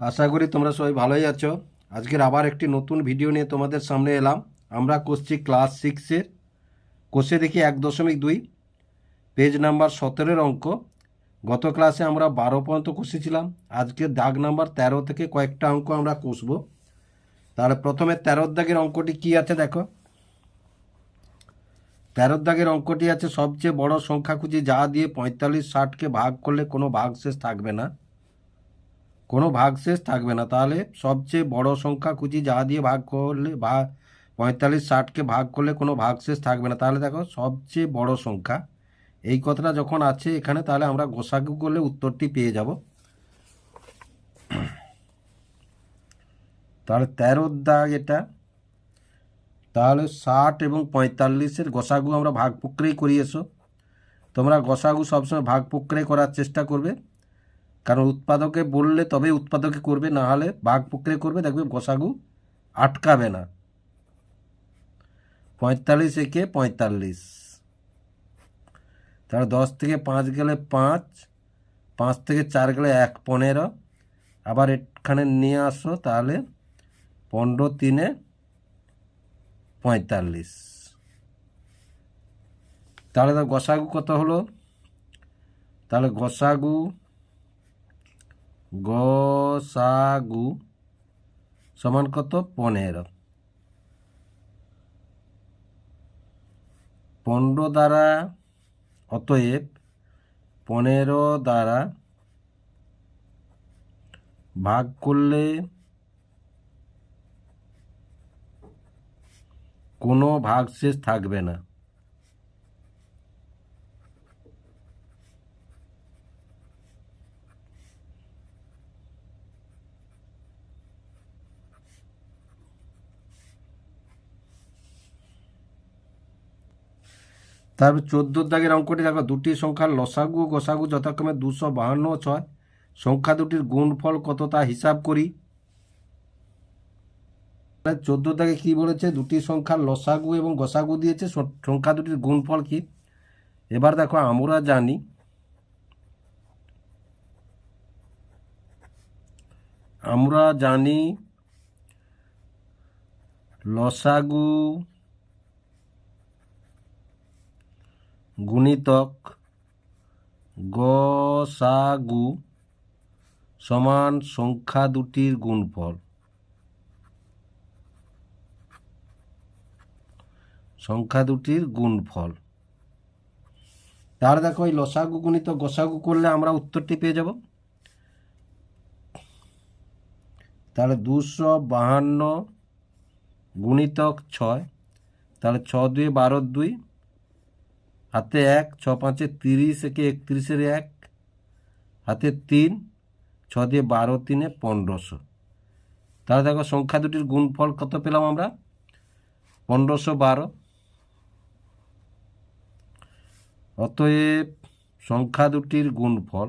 আশা করি তোমরা সবাই ভালোই আছো। আজকের আবার একটি নতুন ভিডিও নিয়ে তোমাদের সামনে এলাম। আমরা করছি ক্লাস সিক্সের কোষে দেখি এক দশমিক দুই। পেজ নাম্বার সতেরোর অঙ্ক। গত ক্লাসে আমরা বারো পর্যন্ত কষেছিলাম আজকে দাগ নাম্বার তেরো থেকে কয়েকটা অঙ্ক আমরা কষবো। তাহলে প্রথমে তেরোর দাগের অঙ্কটি কি আছে দেখো। তেরোর দাগের অঙ্কটি আছে, সবচেয়ে বড় সংখ্যা খুঁজি যা দিয়ে পঁয়তাল্লিশ ষাটকে ভাগ করলে কোনো ভাগশেষ থাকবে না। কোনো ভাগশেষ থাকবে না। তাহলে সবচেয়ে বড় সংখ্যা খুঁজি যা দিয়ে ভাগ করলে বা পঁয়তাল্লিশ ষাটকে ভাগ করলে কোনো ভাগশেষ থাকবে না। তাহলে দেখো সবচেয়ে বড় সংখ্যা। এই কথাটা যখন আছে এখানে তাহলে আমরা গোসাগু করলে উত্তরটি পেয়ে যাব। তাহলে তেরোর দাগ এটা। তাহলে ষাট এবং পঁয়তাল্লিশের গসাগু আমরা ভাগ প্রক্রিয়ায় করি এসো তোমরা গসাগু সবসময় ভাগ প্রক্রিয়া করার চেষ্টা করবে। কারণ উৎপাদকে বললে তবে উৎপাদকে করবে, না হলে ভাগ প্রক্রিয়া করবে, দেখবে গসাগু আটকাবে না। পঁয়তাল্লিশ একে পঁয়তাল্লিশ। তাহলে দশ থেকে পাঁচ গেলে পাঁচ পাঁচ থেকে চার গেলে এক পনেরো। আবার এখানে নিয়ে আসো তাহলে পনেরো তিনে পঁয়তাল্লিশ। তাহলে তো গসাগু কত হলো? তাহলে গসাগু গসাগু সমান কত? পনেরো। পনেরো দ্বারা, অতএব পনেরো দ্বারা ভাগ করলে কোনো ভাগশেষ থাকবে না। তারপর চোদ্দোর দাগের অঙ্কটি দেখো, দুটি সংখ্যার লসাগু ও গোসাগু যথাক্রমে দুশো বাহান্ন ছয়। সংখ্যা দুটির গুণফল কত তা হিসাব করি। চোদ্দ দাগে কি বলেছে? দুটি সংখ্যার লসাগু এবং গোসাগু দিয়েছে সংখ্যা দুটির গুণফল কি? এবার দেখো, আমরা জানি আমরা জানি লসাগু গুণিতক গসাগু সমান সংখ্যা দুটির গুণফল। সংখ্যা দুটির গুণফল। তাহলে দেখো, এই লসাগু গুণিত গসাগু করলে আমরা উত্তরটি পেয়ে যাব। তাহলে দুশো বাহান্ন গুণিতক ছয়, তাহলে ছ দুই বারো দুই হাতে এক, ছ, পাঁচে তিরিশ, একে একত্রিশের এক। হাতে তিন ছ দিয়ে বারো, তিনে পনেরোশো। তাহলে দেখো সংখ্যা দুটির গুণফল কত পেলাম আমরা? পনেরোশো বারো। অতএব সংখ্যা দুটির গুণফল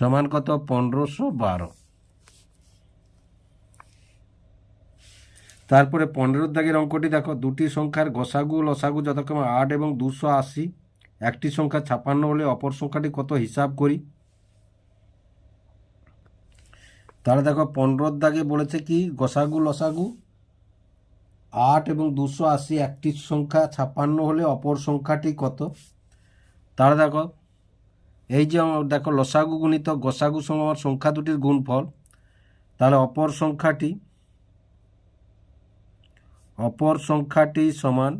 সমান কত? পনেরোশো বারো। তারপরে পনেরোর দাগের অঙ্কটি দেখো, দুটি সংখ্যার গসাগু, লসাগু যথাক্রমে আট এবং দুশো আশি। একটি সংখ্যা ছাপান্ন হলে অপর সংখ্যাটি কত হিসাব করি? তাহলে দেখো, পনেরোর দাগে বলেছে কি? গসাগু, লসাগু, আট এবং দুশো আশি, একটি সংখ্যা ছাপান্ন হলে অপর সংখ্যাটি কত? তাহলে দেখো এই যে দেখো লসাগু গুণিত, গসাগু সমান সংখ্যা দুটির গুণফল, তাহলে অপর সংখ্যাটি অপর সংখ্যাটি সমান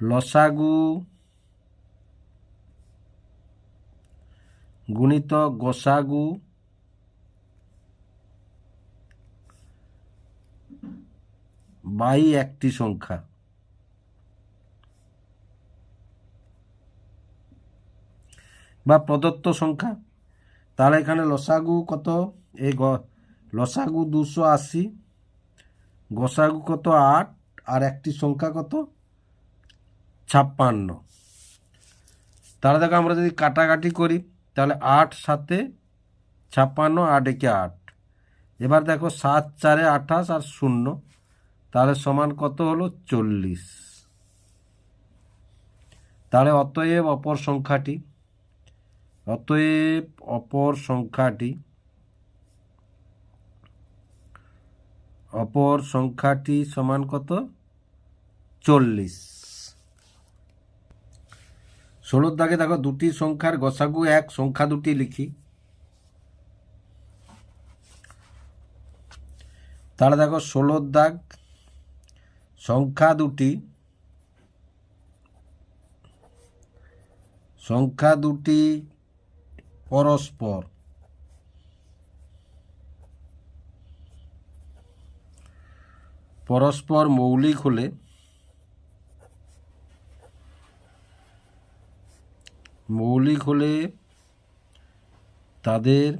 লসাগু গুণিত গসাগু বাই একটি সংখ্যা। বা প্রদত্ত সংখ্যা? তাহলে এখানে লসাগু কত? এই লসাগু দুশো আশি, গসাগু কত আট, আর একটি সংখ্যা কত? ছাপ্পান্ন। তাহলে দেখো আমরা যদি কাটাকাটি করি, তাহলে আট সাথে ছাপ্পান্ন, আট একে আট। এবার দেখো সাত চারে আঠাশ আর শূন্য, তাহলে সমান কত হলো? চল্লিশ। তাহলে অতএব অপর সংখ্যাটি অতএব অপর সংখ্যাটি অপর সংখ্যাটি সমান কত? চল্লিশ। ষোলোর দাগে দেখো, দুটি সংখ্যার গসাগু এক, সংখ্যা দুটি লিখি। তাহলে দেখো ষোলোর দাগ, সংখ্যা দুটি সংখ্যা দুটি পরস্পর। পরস্পর মৌলিক হলে মৌলিক হলে তাদের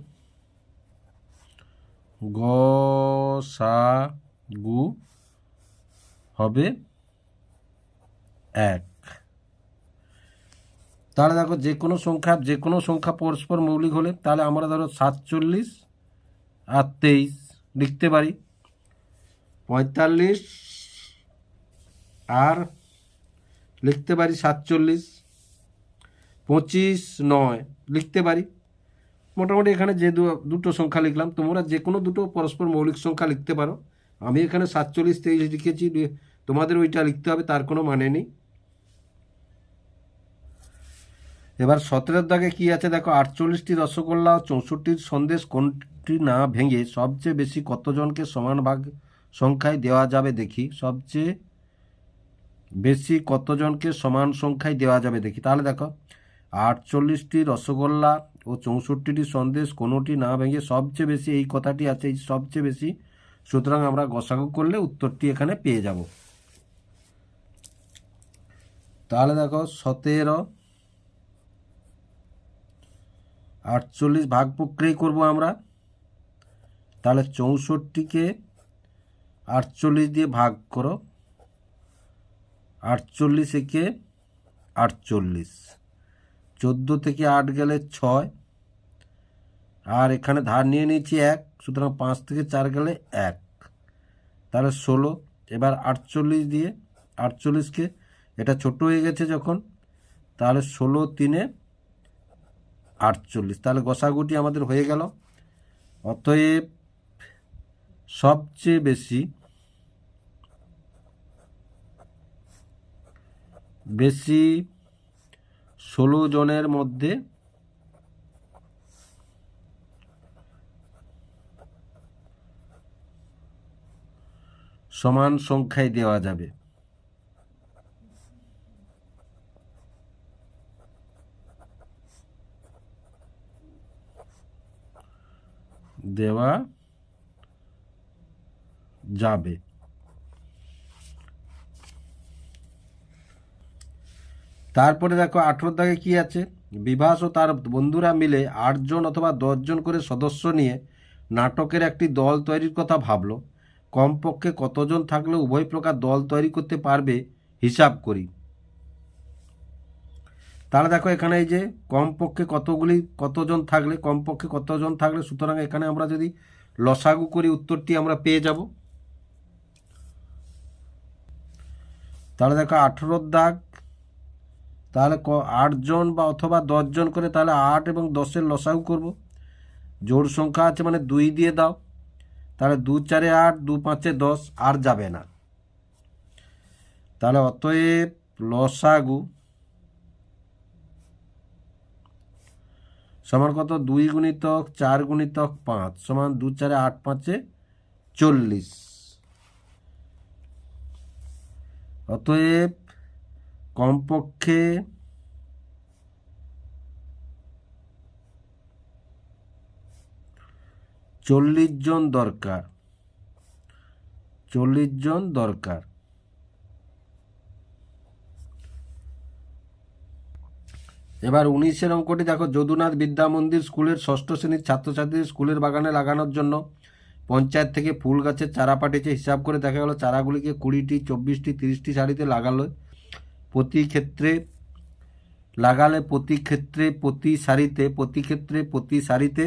গসাগু হবে এক। তাহলে দেখো যে কোনো সংখ্যা, যে কোনো সংখ্যা পরস্পর মৌলিক হলে তাহলে আমরা ধরো সাতচল্লিশ আর তেইশ লিখতে পারি। পঁয়তাল্লিশ আর লিখতে পারি সাতচল্লিশ। পঁচিশ নয় লিখতে পারি। মোটামুটি এখানে যে দুটো সংখ্যা লিখলাম, তোমরা যে কোনো দুটো পরস্পর মৌলিক সংখ্যা লিখতে পারো। আমি এখানে সাতচল্লিশ, তেইশ লিখেছি, তোমাদের ওইটা লিখতে হবে, তার কোনো মানে নেই। এবার সতেরোর দাগে কি আছে? দেখো, আটচল্লিশটি রসগোল্লা চৌষট্টির সন্দেশ কোনটি না ভেঙে সবচেয়ে বেশি কতজনকে সমান ভাগ সংখ্যায় দেওয়া যাবে দেখি। সবচেয়ে বেশি কতজনকে সমান সংখ্যায় দেওয়া যাবে দেখি। তাহলে দেখো, আটচল্লিশটি রসগোল্লা ও চৌষট্টিটি সন্দেশ কোনোটি না ভেঙে সবচেয়ে বেশি এই কথাটি আছে, এই সবচেয়ে বেশি। সুতরাং আমরা গসাগু করলে উত্তরটি এখানে পেয়ে যাব। তাহলে দেখো, সতেরো আটচল্লিশ ভাগ প্রক্রিয়া করব আমরা। তাহলে চৌষট্টিকে আটচল্লিশ দিয়ে ভাগ করো। আটচল্লিশ একে আটচল্লিশ। চোদ্দ থেকে আট গেলে ছয়। আর এখানে ধার নিয়ে নিয়েছি এক, সুতরাং পাঁচ থেকে চার গেলে এক। তাহলে ষোলো, এবার আটচল্লিশ দিয়ে আটচল্লিশকে, এটা ছোট হয়ে গেছে যখন, তাহলে ষোলো তিনে আটচল্লিশ। তাহলে গসাগুটি আমাদের হয়ে গেল। অতএব সবচেয়ে বেশি বেশি ষোলো জনের মধ্যে সমান সংখ্যায় দেওয়া যাবে। দেওয়া যাবে। তারপরে দেখো আঠেরো দাগে কি আছে? বিভাস ও তার বন্ধুরা মিলে আটজন অথবা দশজন করে সদস্য নিয়ে নাটকের একটি দল তৈরির কথা ভাবলো। কমপক্ষে কতজন থাকলে উভয় প্রকার দল তৈরি করতে পারবে হিসাব করি। তাহলে দেখো এখানে এই যে কমপক্ষে কতগুলি, কতজন থাকলে, কমপক্ষে কতজন থাকলে, সুতরাং এখানে আমরা যদি লসাগু করি উত্তরটি, আমরা পেয়ে যাব। তাহলে দেখো আঠেরোর দাগ, তাহলে ক আটজন বা অথবা দশজন করে তাহলে আট এবং দশের লসাগু করব। জোড় সংখ্যা আছে মানে দুই দিয়ে দাও, তাহলে দু চারে আট, দু পাঁচে দশ, আর যাবে না। তাহলে অতএব লসাগু সমান কত? দুই গুণিতক চার গুণিতক পাঁচ সমান দু চারে আট পাঁচে চল্লিশ। অতএব কমপক্ষে চল্লিশ জন দরকার। চল্লিশ জন দরকার। এবার উনিশের অঙ্কটি দেখো, যদুনাথ বিদ্যা মন্দির স্কুলের ষষ্ঠ শ্রেণির ছাত্রছাত্রীদের স্কুলের বাগানে লাগানোর জন্য পঞ্চায়েত থেকে ফুল গাছের চারা পাঠিয়েছে। হিসাব করে দেখা গেল, চারাগুলিকে কুড়িটি, চব্বিশটি, তিরিশটি সারিতে লাগালো। প্রতি ক্ষেত্রে লাগালে প্রতি ক্ষেত্রে প্রতি সারিতে, প্রতি ক্ষেত্রে প্রতি সারিতে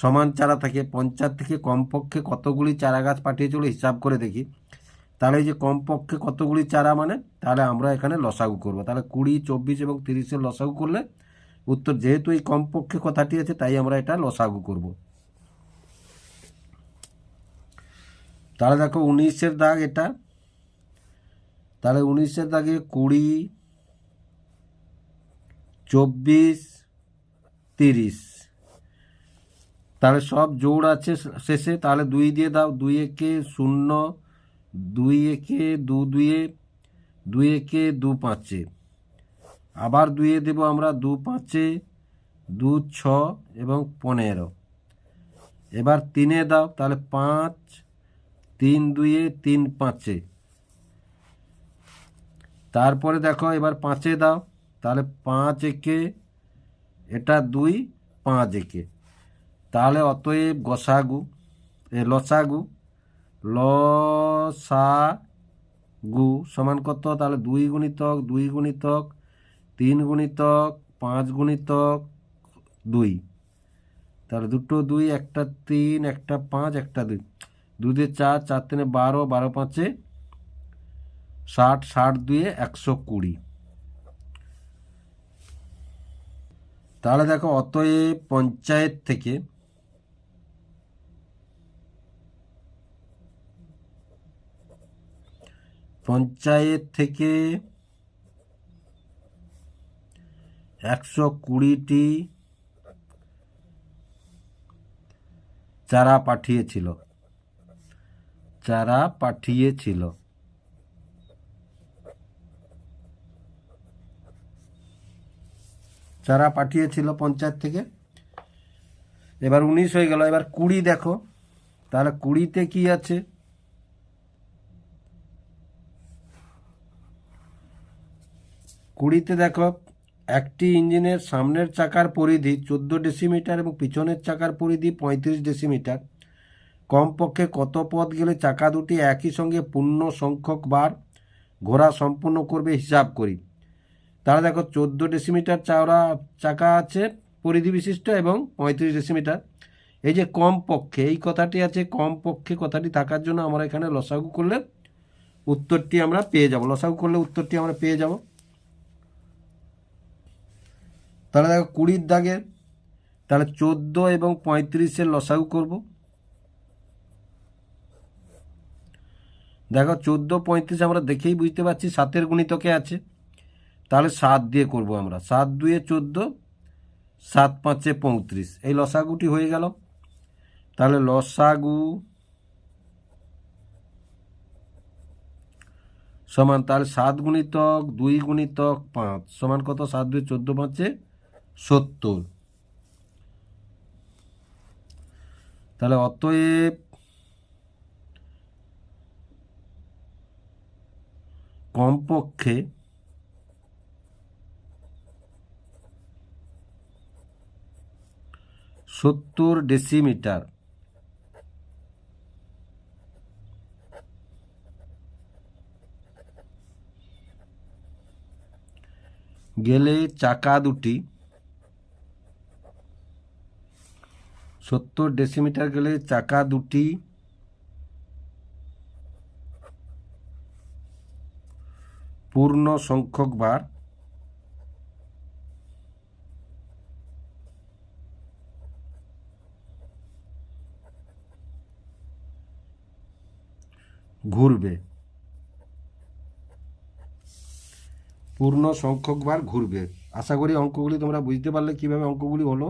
সমান চারা থাকে। পঞ্চায়েত থেকে কমপক্ষে কতগুলি চারা গাছ পাঠিয়েছিল হিসাব করে দেখি। তাহলে এই যে কমপক্ষে কতগুলি চারা মানে? তাহলে আমরা এখানে লসাগু করব। তাহলে কুড়ি, চব্বিশ এবং তিরিশের লসাগু করলে উত্তর যেহেতু এই কমপক্ষে কথাটি আছে, তাই আমরা এটা লসাগু করব। তাহলে দেখো উনিশের দাগ এটা। তাহলে উনিশের দাগে কুড়ি, চব্বিশ, তিরিশ। তাহলে সব জোড় আছে শেষে, তাহলে দুই দিয়ে দাও, দুই একে শূন্য দুই একে দু দুইয়ে দুই একে দু পাঁচে। আবার দুইয়ে দেব আমরা দু পাঁচে, দু ছ এবং পনেরো। এবার তিনে দাও, তাহলে পাঁচ, তিন দুইয়ে তিন পাঁচে। তারপরে দেখো, এবার পাঁচে দাও, তাহলে পাঁচ একে, এটা দুই, পাঁচ একে। তাহলে অতএব গসাগু, এ লসাগু ল, সা, গু সমান কত? তাহলে দুই গুণিতক দুই গুণিতক, তিন গুণিতক, পাঁচ গুণিতক, দুই। তাহলে দুটো দুই, একটা তিন, একটা পাঁচ, একটা দুই। দিয়ে চার চার তিনে বারো বারো পাঁচে ষাট ষাট দুয়ে একশো কুড়ি। তাহলে দেখো, অতএব পঞ্চায়েত থেকে পঞ্চায়েত থেকে একশো কুড়িটি চারা পাঠিয়েছিল। চারা পাঠিয়েছিল। চারা পাঠিয়েছিল পঞ্চায়েত থেকে। এবার উনিশ হয়ে গেল। এবার কুড়ি দেখো। তাহলে কুড়িতে কি আছে? কুড়িতে দেখো, একটি ইঞ্জিনের সামনের চাকার পরিধি চোদ্দ ডেসিমিটার এবং পিছনের চাকার পরিধি পঁয়ত্রিশ ডেসিমিটার। কমপক্ষে কত পথ গেলে চাকা দুটি একই সঙ্গে পূর্ণ সংখ্যক বার ঘোরা সম্পূর্ণ করবে হিসাব করি। তারা দেখো, চোদ্দ ডেসিমিটার চাওড়া চাকা আছে, পরিধি বিশিষ্ট এবং পঁয়ত্রিশ ডেসিমিটার। এই যে কম পক্ষে এই কথাটি আছে কম পক্ষে কথাটি থাকার জন্য আমরা এখানে লসাগু করলে উত্তরটি আমরা পেয়ে যাব। লসাগু করলে উত্তরটি আমরা পেয়ে যাব। তাহলে দেখো কুড়ির দাগের, তাহলে চোদ্দ এবং পঁয়ত্রিশের লসাগু করব। দেখো চোদ্দ, পঁয়ত্রিশ আমরা দেখেই বুঝতে পারছি সাতের গুণিতকে আছে। তাহলে সাত দিয়ে করব আমরা। সাত দুয়ে চোদ্দ, সাত পাঁচে পঁয়ত্রিশ। এই লসাগুটি হয়ে গেল। তাহলে লসাগু সমান তাহলে সাত গুণিতক দুই গুণিতক পাঁচ। সমান কত? সাত দুই চোদ্দ পাঁচে সত্তর। তাহলে অতএব কমপক্ষে সত্তর ডেসিমিটার গেলে চাকা দুটি সত্তর ডেসিমিটার গেলে চাকা দুটি। পূর্ণ সংখ্যক বার। ঘুরবে। পূর্ণ সংখ্যক বার ঘুরবে। আশা করি অঙ্কগুলি তোমরা বুঝতে পারলে কীভাবে অঙ্কগুলি হলো।